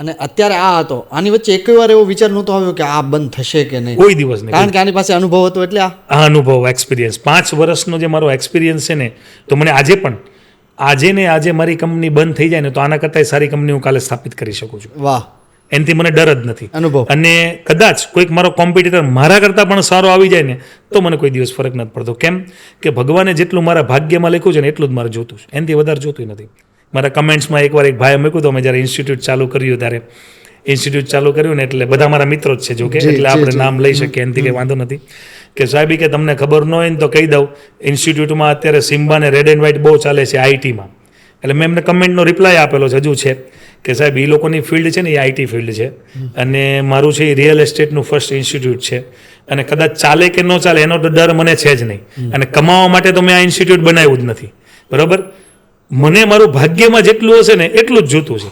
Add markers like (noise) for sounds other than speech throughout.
અને અત્યારે આ હતો. આની વચ્ચે એક વાર એવો વિચાર નહોતો આવ્યો કે આ બંધ થશે કે નહીં. કોઈ દિવસ નહીં. કારણ કે આની પાસે અનુભવ હતો એટલે આ. અનુભવ એક્સપિરિયન્સ પાંચ વર્ષનો જે મારો એક્સપિરિયન્સ છે ને તો મને આજે પણ આજે ને આજે મારી કંપની બંધ થઈ જાય ને તો આના કરતાં સારી કંપની હું કાલે સ્થાપિત કરી શકું છું. વાહ. એનાથી મને ડર જ નથી. અનુભવ. અને કદાચ કોઈક મારો કોમ્પિટિટર મારા કરતાં પણ સારો આવી જાય ને તો મને કોઈ દિવસ ફરક નથી પડતો. કેમ? કે ભગવાને જેટલું મારા ભાગ્યમાં લખ્યું છે ને એટલું જ મારે જોતું છે. એનાથી વધારે જોતું નથી. મારા કમેન્ટ્સમાં એકવાર એક ભાઈ મૂક્યું તો અમે જ્યારે ઇન્સ્ટિટ્યૂટ ચાલુ કર્યું ત્યારે. ઇન્સ્ટિટ્યૂટ ચાલુ કર્યું ને એટલે બધા મારા મિત્રો જ છે જો કે એટલે આપણે નામ લઈ શકીએ એનાથી કંઈ વાંધો નથી. કે સાહેબ કે તમને ખબર ન હોય ને તો કહી દઉં ઇન્સ્ટિટ્યૂટમાં અત્યારે સિમ્બા ને રેડ એન્ડ વ્હાઇટ બહુ ચાલે છે આઈટીમાં એટલે મેં એમને કમેન્ટનો રિપ્લાય આપેલો છે હજુ છે કે સાહેબ એ લોકોની ફિલ્ડ છે ને એ આઈટી ફિલ્ડ છે. અને મારું છે એ રિયલ એસ્ટેટનું ફર્સ્ટ ઇન્સ્ટિટ્યૂટ છે. અને કદાચ ચાલે કે ન ચાલે એનો તો ડર મને છે જ નહીં. અને કમાવા માટે તો મેં આ ઇન્સ્ટિટ્યૂટ બનાવ્યું જ નથી. બરાબર? મને મારું ભાગ્યમાં જેટલું હશે ને એટલું જ જોતું છે.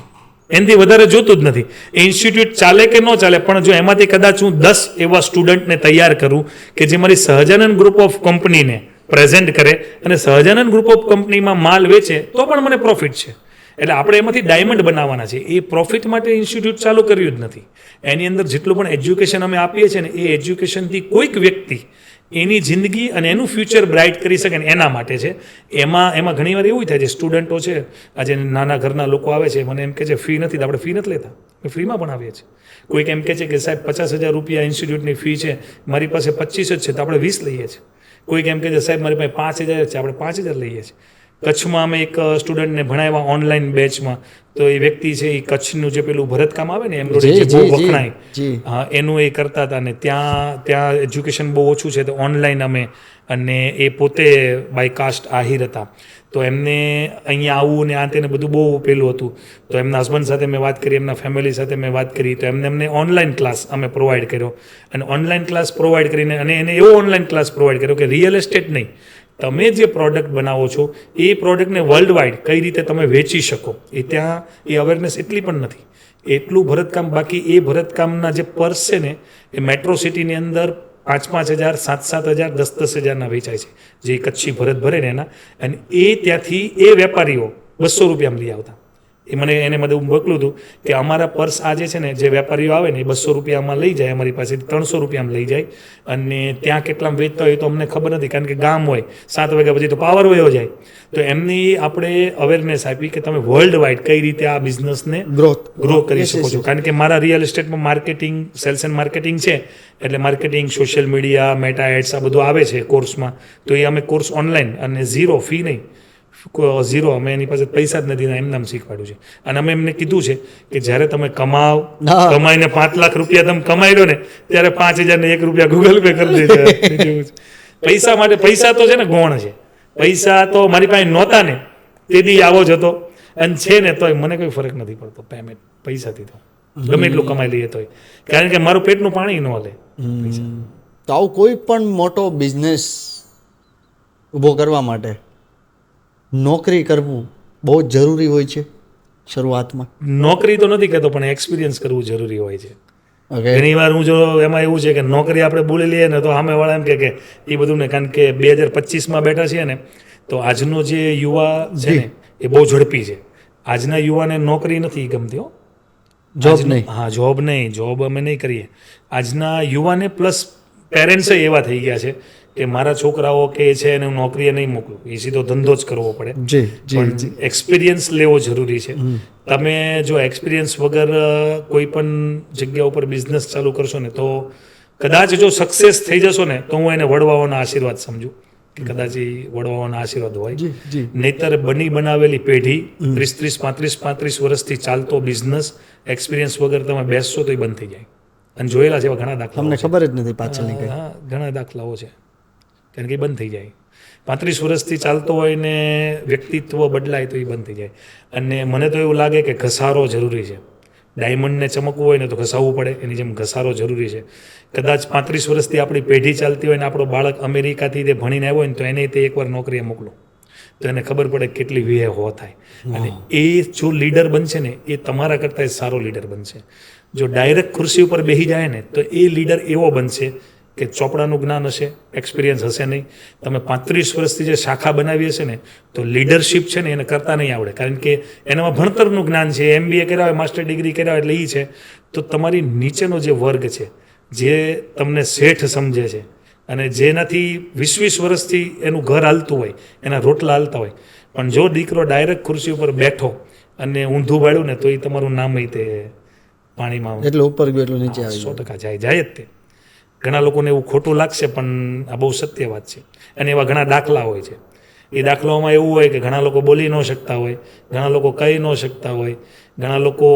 એનાથી વધારે જોતું જ નથી. ઇન્સ્ટિટ્યૂટ ચાલે કે ન ચાલે, પણ જો એમાંથી કદાચ હું દસ એવા સ્ટુડન્ટને તૈયાર કરું કે જે મારી સહજાનંદ ગ્રુપ ઓફ કંપનીને પ્રેઝન્ટ કરે અને સહજાનંદ ગ્રુપ ઓફ કંપનીમાં માલ વેચે, તો પણ મને પ્રોફિટ છે. એટલે આપણે એમાંથી ડાયમંડ બનાવવાના છે એ પ્રોફિટ માટે ઇન્સ્ટિટ્યૂટ ચાલુ કર્યું જ નથી. એની અંદર જેટલું પણ એજ્યુકેશન અમે આપીએ છીએ ને, એ એજ્યુકેશનથી કોઈક વ્યક્તિ એની જિંદગી અને એનું ફ્યુચર બ્રાઇટ કરી શકે ને એના માટે છે. એમાં એમાં ઘણીવાર એવું થાય છે સ્ટુડન્ટો છે, આજે નાના ઘરના લોકો આવે છે, મને એમ કહે છે ફી નથી. આપણે ફી નથી લેતા. ફ્રીમાં પણ આવીએ છીએ. કોઈક એમ કહે છે કે, સાહેબ, પચાસ હજાર રૂપિયા ઇન્સ્ટિટ્યૂટની ફી છે, મારી પાસે પચીસ જ છે, તો આપણે વીસ લઈએ છીએ. કોઈક એમ કહે છે, સાહેબ, મારી પાસે પાંચ હજાર છે, આપણે પાંચ હજાર લઈએ છીએ. કચ્છમાં અમે એક સ્ટુડન્ટને ભણાવ્યા ઓનલાઈન બેચમાં તો એ વ્યક્તિ છે એ કચ્છનું જે પેલું ભરતકામ આવે ને એમ્બ્રોઇડરી જે બહુ વખણાય હા એનું એ કરતા હતા અને ત્યાં ત્યાં એજ્યુકેશન બહુ ઓછું છે તો ઓનલાઈન અમે અને એ પોતે બાય કાસ્ટ આહિર હતા. તો એમને અહીંયા આવવું ને આ તેને બધું બહુ પેલું હતું. તો એમના હસબન્ડ સાથે મેં વાત કરી એમના ફેમિલી સાથે મેં વાત કરી તો એમને એમને ઓનલાઈન ક્લાસ અમે પ્રોવાઈડ કર્યો. અને ઓનલાઈન ક્લાસ પ્રોવાઈડ કરીને અને એને એવો ઓનલાઈન ક્લાસ પ્રોવાઈડ કર્યો કે રિયલ એસ્ટેટ નહીં. તમે જે પ્રોડક્ટ બનાવો છો, એ પ્રોડક્ટને વર્લ્ડ વાઇડ કઈ રીતે તમે વેચી શકો, એ ત્યાં એ અવેરનેસ એટલી પણ નથી. એટલું ભરતકામ, બાકી એ ભરતકામના જે પર્સ છે ને, એ મેટ્રો સિટીની અંદર પાંચ પાંચ હજાર સાત સાત હજાર દસ દસ હજારના વેચાય છે. જે કચ્છી ભરત ભરે ને એના, અને એ ત્યાંથી એ વેપારીઓ બસો રૂપિયામાં લઈ આવતા. એ મને એને બધું મોકલું હતું કે અમારા પર્સ આ જે છે ને જે વેપારીઓ આવે ને એ બસો રૂપિયામાં લઈ જાય અમારી પાસેથી ત્રણસો રૂપિયામાં લઈ જાય. અને ત્યાં કેટલામાં વેચતા હોય તો અમને ખબર નથી કારણ કે ગામ હોય સાત વાગ્યા પછી તો પાવર વયો જાય. તો એમની આપણે અવેરનેસ આપી કે તમે વર્લ્ડ વાઇડ કઈ રીતે આ બિઝનેસને ગ્રોથ ગ્રો કરી શકો છો. કારણ કે મારા રિયલ એસ્ટેટમાં માર્કેટિંગ સેલ્સ એન્ડ માર્કેટિંગ છે એટલે marketing social media Meta ads આ બધું આવે છે કોર્સમાં તો એ અમે કોર્સ ઓનલાઈન અને ઝીરો ફી નહીં. ઝીરો અમે એની પાસે પૈસા જ નથી એમ નામ શીખવાડ્યું છે. અને અમે એમને કીધું છે કે જ્યારે તમે કમાવ. કમાઈને પાંચ લાખ રૂપિયા તમે કમાઈ લો ને ત્યારે પાંચ હજાર ને એક રૂપિયા ગૂગલ પે કરી દેજો. (laughs) પૈસા માટે પૈસા તો છે ને ગૌણ છે. પૈસા તો મારી પાસે નહોતા ને તેથી આવો જ હતો. અને છે ને તોય મને કોઈ ફરક નથી પડતો પેમેન્ટ પૈસાથી તો. ગમે એટલું કમાઈ લઈએ તોય. કારણ કે મારું પેટનું પાણી ન હલે. તો આવું કોઈ પણ મોટો બિઝનેસ ઊભો કરવા માટે નોકરી કરવું બહુ જ જરૂરી હોય છે શરૂઆતમાં. નોકરી તો નથી કહેતો પણ એક્સપિરિયન્સ કરવું જરૂરી હોય છે. ઘણી વાર હું જો એમાં એવું છે કે નોકરી આપણે બોલી લઈએ ને તો સામેવાળા એમ કહે કે એ બધું ને કારણ કે બે હજાર પચીસમાં બેઠા છીએ ને તો આજનો જે યુવા છે ને એ બહુ ઝડપી છે. આજના યુવાને નોકરી નથી ગમતી હો. જોબ નહીં. હા જોબ નહીં. જોબ અમે નહીં કરીએ. આજના યુવાને પ્લસ પેરેન્ટ્સ એવા થઈ ગયા છે કે મારા છોકરાઓ કે છે એને નોકરીએ નહીં મોકલું. એ સીધો ધંધો જ કરવો પડે. જી જી એક્સપિરિયન્સ લેવો જરૂરી છે. તમે જો એક્સપિરિયન્સ વગર કોઈ પણ જગ્યા ઉપર બિઝનેસ ચાલુ કરશો ને તો કદાચ જો સક્સેસ થઈ જશો ને તો હું એને વડવાઓના આશીર્વાદ સમજુ. કે કદાચ એ વડવાઓના આશીર્વાદ હોય. નહીતર બની બનાવેલી પેઢી ત્રીસ ત્રીસ પાંત્રીસ પાંત્રીસ વર્ષથી ચાલતો બિઝનેસ એક્સપિરિયન્સ વગર તમે બેસશો તો એ બંધ થઈ જાય. અને જોયેલા છે એવા ઘણા દાખલા તમને ખબર જ નથી પાછળની ઘણા દાખલાઓ છે. કારણ કે એ બંધ થઈ જાય. પાંત્રીસ વર્ષથી ચાલતો હોય ને વ્યક્તિત્વ બદલાય તો એ બંધ થઈ જાય. અને મને તો એવું લાગે કે ઘસારો જરૂરી છે. ડાયમંડને ચમકવું હોય ને તો ઘસાવવું પડે. એની જેમ ઘસારો જરૂરી છે. કદાચ પાંત્રીસ વર્ષથી આપણી પેઢી ચાલતી હોય ને આપણો બાળક અમેરિકાથી તે ભણીને આવ્યો હોય ને તો એને તે એકવાર નોકરીએ મોકલો. તો એને ખબર પડે કે કેટલી વિહે હો થાય. અને એ જો લીડર બનશે ને એ તમારા કરતાં સારો લીડર બનશે. જો ડાયરેક્ટ ખુરશી ઉપર બેસી જાય ને તો એ લીડર એવો બનશે કે ચોપડાનું જ્ઞાન હશે એક્સપિરિયન્સ હશે નહીં. તમે પાંત્રીસ વર્ષથી જે શાખા બનાવી હશે ને તો લીડરશિપ છે ને એને કરતા નહીં આવડે. કારણ કે એનામાં ભણતરનું જ્ઞાન છે એમબીએ કર્યા હોય માસ્ટર ડિગ્રી કર્યા હોય એટલે એ છે. તો તમારી નીચેનો જે વર્ગ છે જે તમને શેઠ સમજે છે અને જેનાથી વીસ વીસ વર્ષથી એનું ઘર હાલતું હોય એના રોટલા હાલતા હોય. પણ જો દીકરો ડાયરેક્ટ ખુરશી ઉપર બેઠો અને ઊંધું વાળ્યું ને તો એ તમારું નામ ય તે પાણીમાં એટલે ઉપર ગયો એટલું નીચે આવી સો ટકા જાય જાય જ તે. ઘણા લોકોને એવું ખોટું લાગશે, પણ આ બહુ સત્ય વાત છે. અને એવા ઘણા દાખલા હોય છે. એ દાખલાઓમાં એવું હોય કે ઘણા લોકો બોલી ન શકતા હોય, ઘણા લોકો કહી ન શકતા હોય, ઘણા લોકો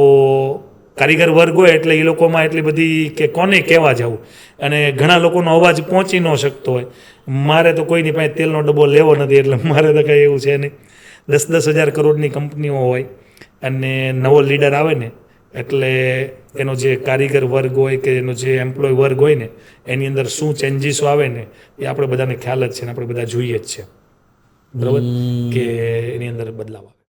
કારીગર વર્ગ હોય એટલે એ લોકોમાં એટલી બધી કે કોને કહેવા જવું? અને ઘણા લોકોનો અવાજ પહોંચી ન શકતો હોય. મારે તો કોઈની પાસે તેલનો ડબ્બો લેવો નથી, એટલે મારે તો કંઈ એવું છે નહીં. દસ દસ હજાર કરોડની કંપનીઓ હોય અને નવો લીડર આવે ને એટલે એનો જે કારીગર વર્ગ હોય કે એનો જે એમ્પ્લોય વર્ગ હોય ને એની અંદર શું ચેન્જીસો આવે ને એ આપણે બધાને ખ્યાલ જ છે ને આપણે બધા જોઈએ જ છે. બરાબર? કે એની અંદર બદલાવ આવે.